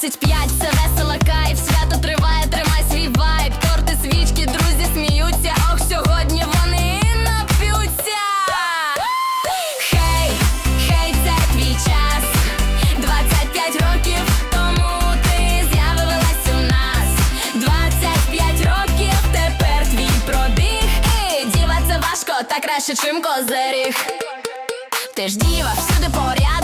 25 це весело кайф, свято триває, тримай свій вайб. Торти, свічки, друзі сміються. Ох, сьогодні вони нап'ються. Хей, хей, це твій час. 25 років тому ти з'явилась у нас. 25 років тепер твій пробіг. І діва це важко, та краще, чим козиріг. Ти ж діва, всюди порядок,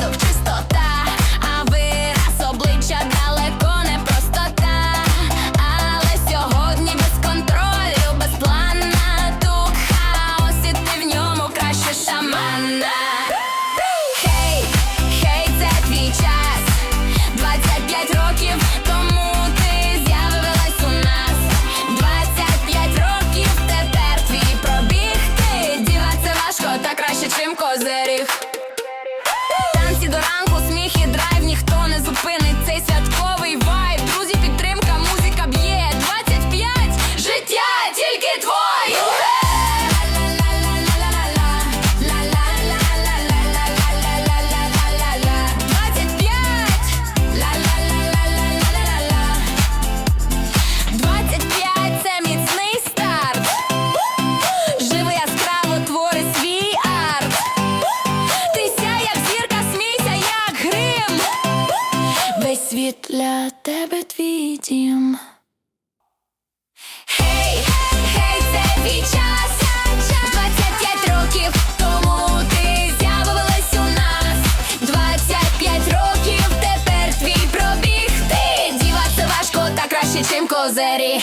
світ для тебе твій дім. Хей, хей, це твій час. 25 років тому ти з'явилась у нас. 25 років тепер твій пробіг. Ти важко, та краще, чим козирі.